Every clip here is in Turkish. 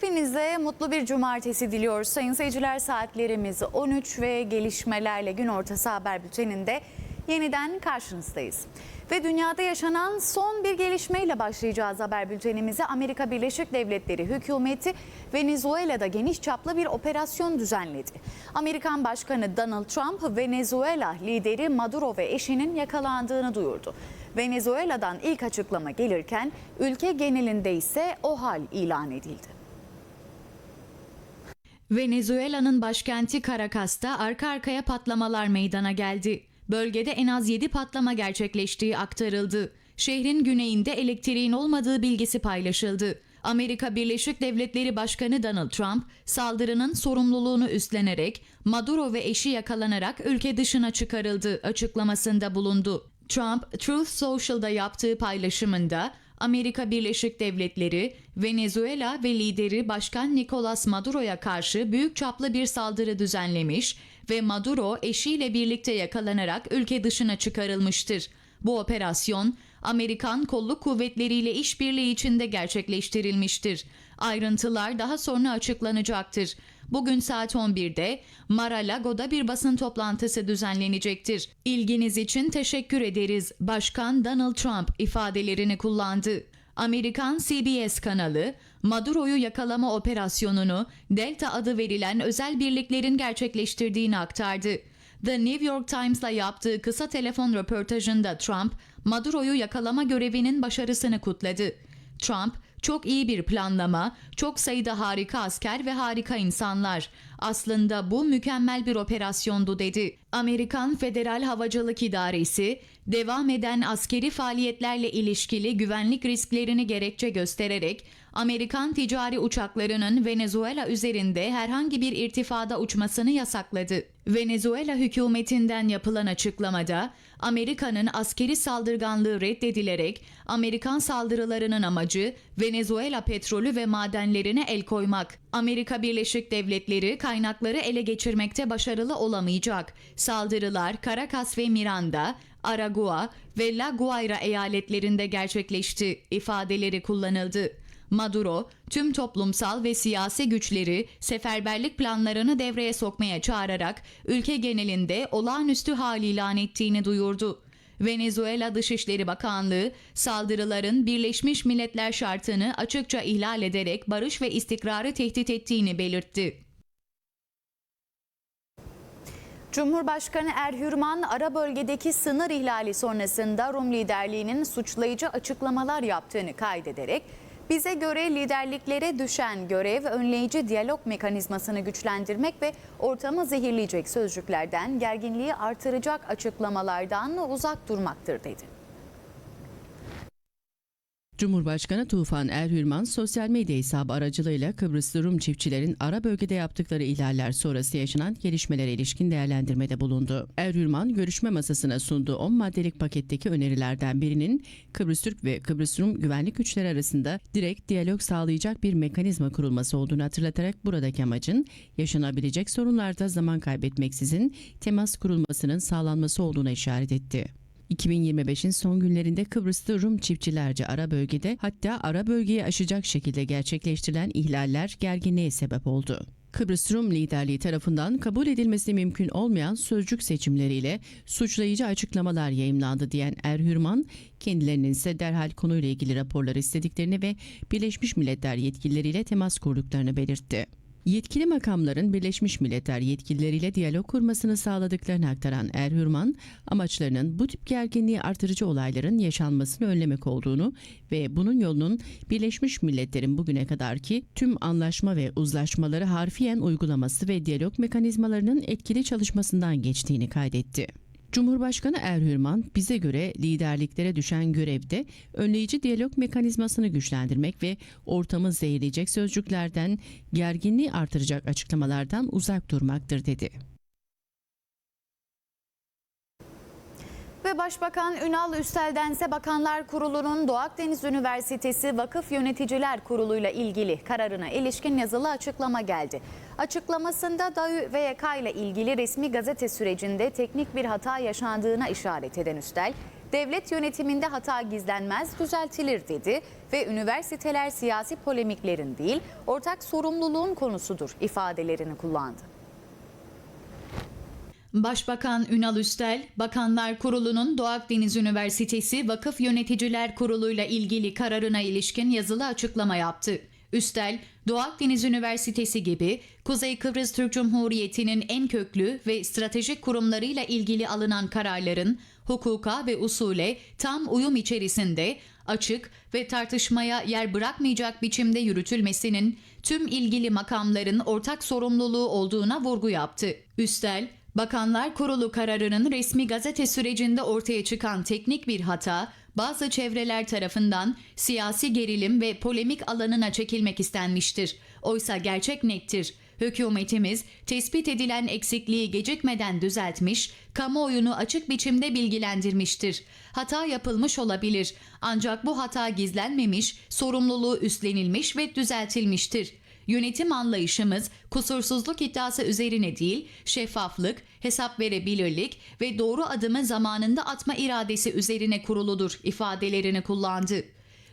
Hepinize mutlu bir cumartesi diliyoruz. Sayın seyirciler saatlerimiz 13 ve gelişmelerle gün ortası haber bülteninde yeniden karşınızdayız. Ve dünyada yaşanan son bir gelişmeyle başlayacağız haber bültenimize. Amerika Birleşik Devletleri hükümeti Venezuela'da geniş çaplı bir operasyon düzenledi. Amerikan Başkanı Donald Trump Venezuela lideri Maduro ve eşinin yakalandığını duyurdu. Venezuela'dan ilk açıklama gelirken ülke genelinde ise o hal ilan edildi. Venezuela'nın başkenti Caracas'ta arka arkaya patlamalar meydana geldi. Bölgede en az 7 patlama gerçekleştiği aktarıldı. Şehrin güneyinde elektriğin olmadığı bilgisi paylaşıldı. Amerika Birleşik Devletleri Başkanı Donald Trump saldırının sorumluluğunu üstlenerek Maduro ve eşi yakalanarak ülke dışına çıkarıldı açıklamasında bulundu. Trump, Truth Social'da yaptığı paylaşımında Amerika Birleşik Devletleri, Venezuela ve lideri Başkan Nicolas Maduro'ya karşı büyük çaplı bir saldırı düzenlemiş ve Maduro eşiyle birlikte yakalanarak ülke dışına çıkarılmıştır. Bu operasyon Amerikan kolluk kuvvetleriyle işbirliği içinde gerçekleştirilmiştir. Ayrıntılar daha sonra açıklanacaktır. Bugün saat 11'de Mar-a-Lago'da bir basın toplantısı düzenlenecektir. İlginiz için teşekkür ederiz. Başkan Donald Trump ifadelerini kullandı. Amerikan CBS kanalı Maduro'yu yakalama operasyonunu Delta adı verilen özel birliklerin gerçekleştirdiğini aktardı. The New York Times'la yaptığı kısa telefon röportajında Trump, Maduro'yu yakalama görevinin başarısını kutladı. Trump, çok iyi bir planlama, çok sayıda harika asker ve harika insanlar. Aslında bu mükemmel bir operasyondu dedi. Amerikan Federal Havacılık İdaresi, devam eden askeri faaliyetlerle ilişkili güvenlik risklerini gerekçe göstererek Amerikan ticari uçaklarının Venezuela üzerinde herhangi bir irtifada uçmasını yasakladı. Venezuela hükümetinden yapılan açıklamada Amerika'nın askeri saldırganlığı reddedilerek Amerikan saldırılarının amacı Venezuela petrolü ve madenlerine el koymak. Amerika Birleşik Devletleri kaynakları ele geçirmekte başarılı olamayacak. Saldırılar Caracas ve Miranda, Aragua ve La Guaira eyaletlerinde gerçekleşti ifadeleri kullanıldı. Maduro, tüm toplumsal ve siyasi güçleri seferberlik planlarını devreye sokmaya çağırarak ülke genelinde olağanüstü hal ilan ettiğini duyurdu. Venezuela Dışişleri Bakanlığı saldırıların Birleşmiş Milletler şartını açıkça ihlal ederek barış ve istikrarı tehdit ettiğini belirtti. Cumhurbaşkanı Erhürman ara bölgedeki sınır ihlali sonrasında Rum liderliğinin suçlayıcı açıklamalar yaptığını kaydederek bize göre liderliklere düşen görev önleyici diyalog mekanizmasını güçlendirmek ve ortamı zehirleyecek sözcüklerden, gerginliği artıracak açıklamalardan uzak durmaktır dedi. Cumhurbaşkanı Tufan Erhürman sosyal medya hesabı aracılığıyla Kıbrıslı Rum çiftçilerin ara bölgede yaptıkları ihlaller sonrası yaşanan gelişmelere ilişkin değerlendirmede bulundu. Erhürman görüşme masasına sunduğu 10 maddelik paketteki önerilerden birinin Kıbrıs Türk ve Kıbrıs Rum güvenlik güçleri arasında direkt diyalog sağlayacak bir mekanizma kurulması olduğunu hatırlatarak buradaki amacın yaşanabilecek sorunlarda zaman kaybetmeksizin temas kurulmasının sağlanması olduğuna işaret etti. 2025'in son günlerinde Kıbrıs'ta Rum çiftçilerce ara bölgede hatta ara bölgeyi aşacak şekilde gerçekleştirilen ihlaller gerginliğe sebep oldu. Kıbrıs Rum liderliği tarafından kabul edilmesi mümkün olmayan sözcük seçimleriyle suçlayıcı açıklamalar yayımlandı diyen Erhürman, kendilerinin ise derhal konuyla ilgili raporlar istediklerini ve Birleşmiş Milletler yetkilileriyle temas kurduklarını belirtti. Yetkili makamların Birleşmiş Milletler yetkilileriyle diyalog kurmasını sağladıklarını aktaran Erhürman, amaçlarının bu tip gerginliği artırıcı olayların yaşanmasını önlemek olduğunu ve bunun yolunun Birleşmiş Milletler'in bugüne kadarki tüm anlaşma ve uzlaşmaları harfiyen uygulaması ve diyalog mekanizmalarının etkili çalışmasından geçtiğini kaydetti. Cumhurbaşkanı Erhürman bize göre liderliklere düşen görevde önleyici diyalog mekanizmasını güçlendirmek ve ortamı zehirleyecek sözcüklerden, gerginliği artıracak açıklamalardan uzak durmaktır dedi. Ve Başbakan Ünal Üstel'dense Bakanlar Kurulu'nun Doğu Akdeniz Üniversitesi Vakıf Yöneticiler Kurulu'yla ilgili kararına ilişkin yazılı açıklama geldi. Açıklamasında DAÜ ve YK ile ilgili resmi gazete sürecinde teknik bir hata yaşandığına işaret eden Üstel, Devlet yönetiminde hata gizlenmez, düzeltilir dedi ve üniversiteler siyasi polemiklerin değil, ortak sorumluluğun konusudur ifadelerini kullandı. Başbakan Ünal Üstel, Bakanlar Kurulu'nun Doğu Akdeniz Üniversitesi Vakıf Yöneticiler Kurulu'yla ilgili kararına ilişkin yazılı açıklama yaptı. Üstel, Doğu Akdeniz Üniversitesi gibi Kuzey Kıbrıs Türk Cumhuriyeti'nin en köklü ve stratejik kurumlarıyla ilgili alınan kararların hukuka ve usule tam uyum içerisinde açık ve tartışmaya yer bırakmayacak biçimde yürütülmesinin tüm ilgili makamların ortak sorumluluğu olduğuna vurgu yaptı. Üstel, Bakanlar Kurulu kararının resmi gazete sürecinde ortaya çıkan teknik bir hata, bazı çevreler tarafından siyasi gerilim ve polemik alanına çekilmek istenmiştir. Oysa gerçek nettir. Hükümetimiz tespit edilen eksikliği gecikmeden düzeltmiş, kamuoyunu açık biçimde bilgilendirmiştir. Hata yapılmış olabilir ancak bu hata gizlenmemiş, sorumluluğu üstlenilmiş ve düzeltilmiştir. Yönetim anlayışımız kusursuzluk iddiası üzerine değil, şeffaflık, hesap verebilirlik ve doğru adımı zamanında atma iradesi üzerine kuruludur ifadelerini kullandı.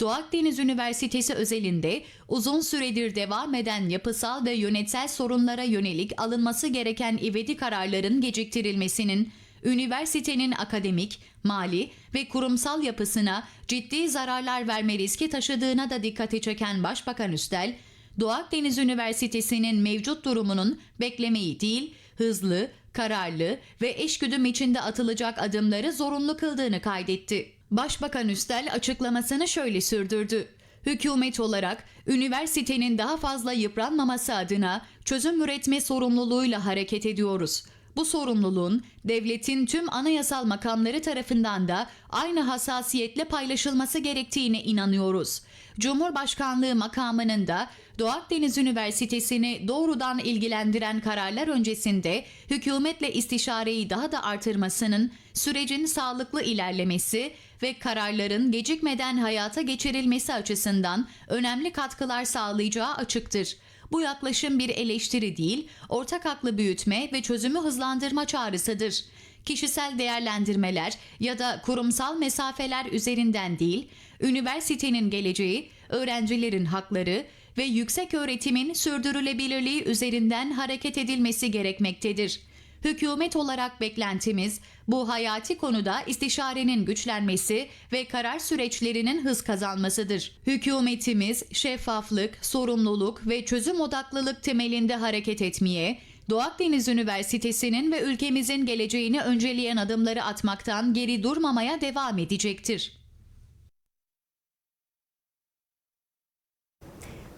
Doğu Akdeniz Üniversitesi özelinde uzun süredir devam eden yapısal ve yönetsel sorunlara yönelik alınması gereken ivedi kararların geciktirilmesinin üniversitenin akademik, mali ve kurumsal yapısına ciddi zararlar verme riski taşıdığına da dikkati çeken Başbakan Üstel, Doğu Akdeniz Üniversitesi'nin mevcut durumunun beklemeyi değil, hızlı, kararlı ve eşgüdüm içinde atılacak adımları zorunlu kıldığını kaydetti. Başbakan Üstel açıklamasını şöyle sürdürdü. Hükümet olarak üniversitenin daha fazla yıpranmaması adına çözüm üretme sorumluluğuyla hareket ediyoruz. Bu sorumluluğun devletin tüm anayasal makamları tarafından da aynı hassasiyetle paylaşılması gerektiğine inanıyoruz. Cumhurbaşkanlığı makamının da Doğu Akdeniz Üniversitesi'ni doğrudan ilgilendiren kararlar öncesinde hükümetle istişareyi daha da artırmasının sürecin sağlıklı ilerlemesi ve kararların gecikmeden hayata geçirilmesi açısından önemli katkılar sağlayacağı açıktır. Bu yaklaşım bir eleştiri değil, ortak aklı büyütme ve çözümü hızlandırma çağrısıdır. Kişisel değerlendirmeler ya da kurumsal mesafeler üzerinden değil, üniversitenin geleceği, öğrencilerin hakları ve yüksek öğretimin sürdürülebilirliği üzerinden hareket edilmesi gerekmektedir. Hükümet olarak beklentimiz bu hayati konuda istişarenin güçlenmesi ve karar süreçlerinin hız kazanmasıdır. Hükümetimiz şeffaflık, sorumluluk ve çözüm odaklılık temelinde hareket etmeye, Doğu Akdeniz Üniversitesi'nin ve ülkemizin geleceğini önceleyen adımları atmaktan geri durmamaya devam edecektir.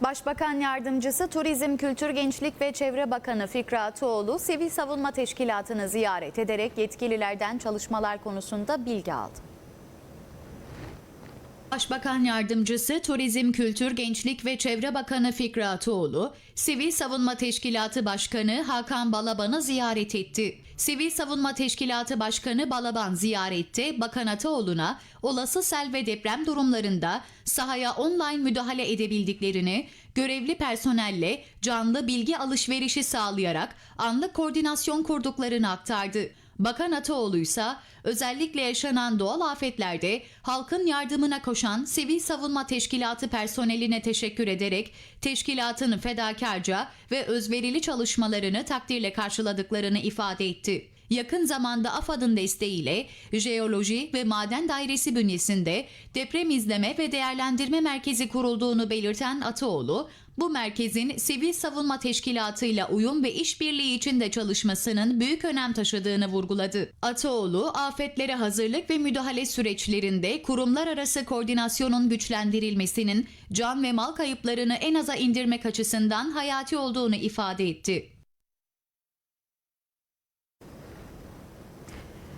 Başbakan Yardımcısı Turizm, Kültür, Gençlik ve Çevre Bakanı Fikri Atıoğlu, Sivil Savunma Teşkilatı'nı ziyaret ederek yetkililerden çalışmalar konusunda bilgi aldı. Başbakan Yardımcısı Turizm, Kültür, Gençlik ve Çevre Bakanı Fikri Atıoğlu, Sivil Savunma Teşkilatı Başkanı Hakan Balaban'ı ziyaret etti. Sivil Savunma Teşkilatı Başkanı Balaban ziyarette Bakan Atıoğlu'na olası sel ve deprem durumlarında sahaya online müdahale edebildiklerini, görevli personelle canlı bilgi alışverişi sağlayarak anlık koordinasyon kurduklarını aktardı. Bakan Ataoğlu ise özellikle yaşanan doğal afetlerde halkın yardımına koşan Sivil Savunma Teşkilatı personeline teşekkür ederek teşkilatın fedakarca ve özverili çalışmalarını takdirle karşıladıklarını ifade etti. Yakın zamanda AFAD'ın desteğiyle Jeoloji ve Maden Dairesi bünyesinde deprem izleme ve değerlendirme merkezi kurulduğunu belirten Ataoğlu, bu merkezin Sivil Savunma Teşkilatı ile uyum ve işbirliği içinde çalışmasının büyük önem taşıdığını vurguladı. Ataoğlu, afetlere hazırlık ve müdahale süreçlerinde kurumlar arası koordinasyonun güçlendirilmesinin can ve mal kayıplarını en aza indirmek açısından hayati olduğunu ifade etti.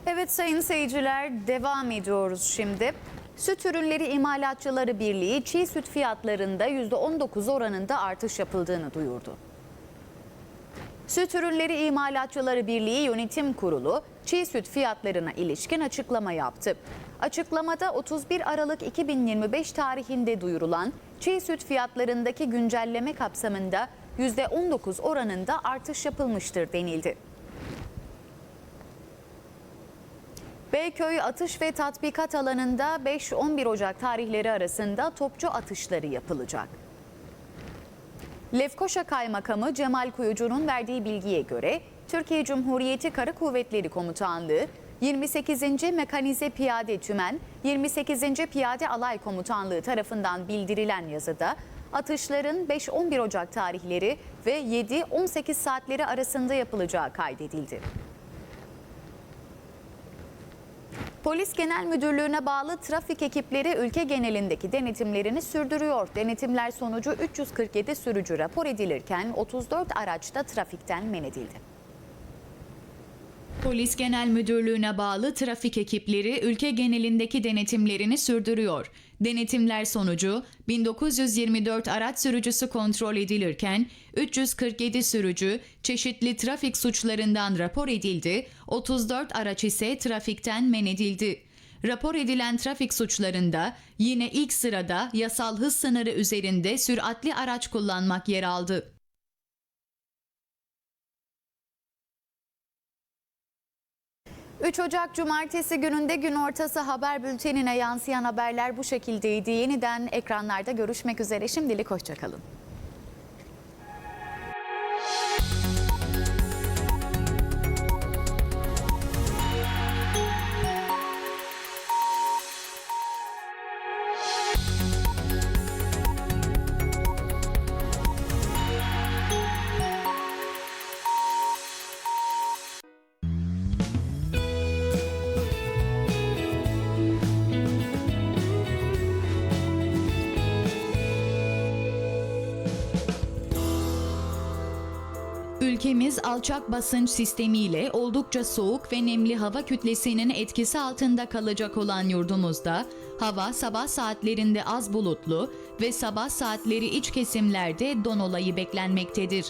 Evet sayın seyirciler devam ediyoruz şimdi. Süt Ürünleri İmalatçıları Birliği çiğ süt fiyatlarında %19 oranında artış yapıldığını duyurdu. Süt Ürünleri İmalatçıları Birliği Yönetim Kurulu çiğ süt fiyatlarına ilişkin açıklama yaptı. Açıklamada 31 Aralık 2025 tarihinde duyurulan çiğ süt fiyatlarındaki güncelleme kapsamında %19 oranında artış yapılmıştır denildi. Beyköy atış ve tatbikat alanında 5-11 Ocak tarihleri arasında topçu atışları yapılacak. Lefkoşa Kaymakamı Cemal Kuyucu'nun verdiği bilgiye göre Türkiye Cumhuriyeti Kara Kuvvetleri Komutanlığı 28. Mekanize Piyade Tümen 28. Piyade Alay Komutanlığı tarafından bildirilen yazıda atışların 5-11 Ocak tarihleri ve 7-18 saatleri arasında yapılacağı kaydedildi. Polis Genel Müdürlüğü'ne bağlı trafik ekipleri ülke genelindeki denetimlerini sürdürüyor. Denetimler sonucu 347 sürücü rapor edilirken 34 araçta trafikten men edildi. Polis Genel Müdürlüğü'ne bağlı trafik ekipleri ülke genelindeki denetimlerini sürdürüyor. Denetimler sonucu 1924 araç sürücüsü kontrol edilirken 347 sürücü çeşitli trafik suçlarından rapor edildi, 34 araç ise trafikten men edildi. Rapor edilen trafik suçlarında yine ilk sırada yasal hız sınırı üzerinde süratli araç kullanmak yer aldı. — 3 Ocak Cumartesi gününde gün ortası haber bültenine yansıyan haberler bu şekildeydi. Yeniden ekranlarda görüşmek üzere. Şimdilik hoşçakalın. Ülkemiz alçak basınç sistemiyle oldukça soğuk ve nemli hava kütlesinin etkisi altında kalacak olan yurdumuzda hava sabah saatlerinde az bulutlu ve sabah saatleri iç kesimlerde don olayı beklenmektedir.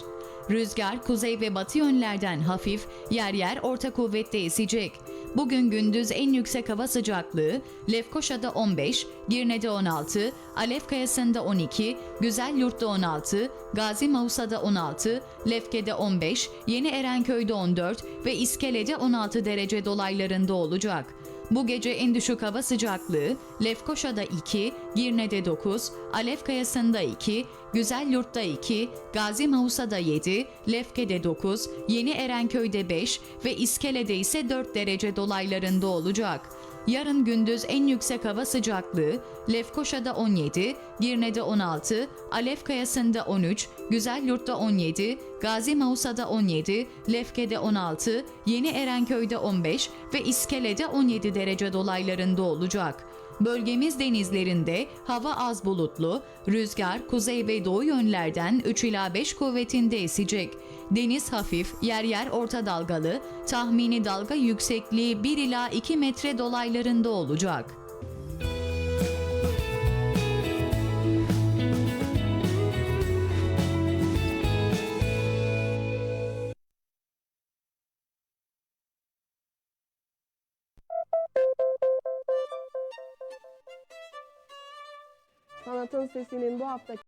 Rüzgar kuzey ve batı yönlerden hafif, yer yer orta kuvvette esecek. Bugün gündüz en yüksek hava sıcaklığı Lefkoşa'da 15, Girne'de 16, Alef Kayası'nda 12, Güzelyurt'ta 16, Gazi Mausa'da 16, Lefke'de 15, Yeni Erenköy'de 14 ve İskele'de 16 derece dolaylarında olacak. Bu gece en düşük hava sıcaklığı Lefkoşa'da 2, Girne'de 9, Alef Kayası'nda 2, Güzelyurt'ta 2, Gazi Mausa'da 7, Lefke'de 9, Yeni Erenköy'de 5 ve İskele'de ise 4 derece dolaylarında olacak. Yarın gündüz en yüksek hava sıcaklığı Lefkoşa'da 17, Girne'de 16, Alef Kayası'nda 13, Güzelyurt'ta 17, Gazi Mausa'da 17, Lefke'de 16, Yeni Erenköy'de 15 ve İskele'de 17 derece dolaylarında olacak. Bölgemiz denizlerinde hava az bulutlu, rüzgar kuzey ve doğu yönlerden 3 ila 5 kuvvetinde esecek. Deniz hafif, yer yer orta dalgalı, tahmini dalga yüksekliği 1 ila 2 metre dolaylarında olacak. Sanatın Sesi'nin bu haftaki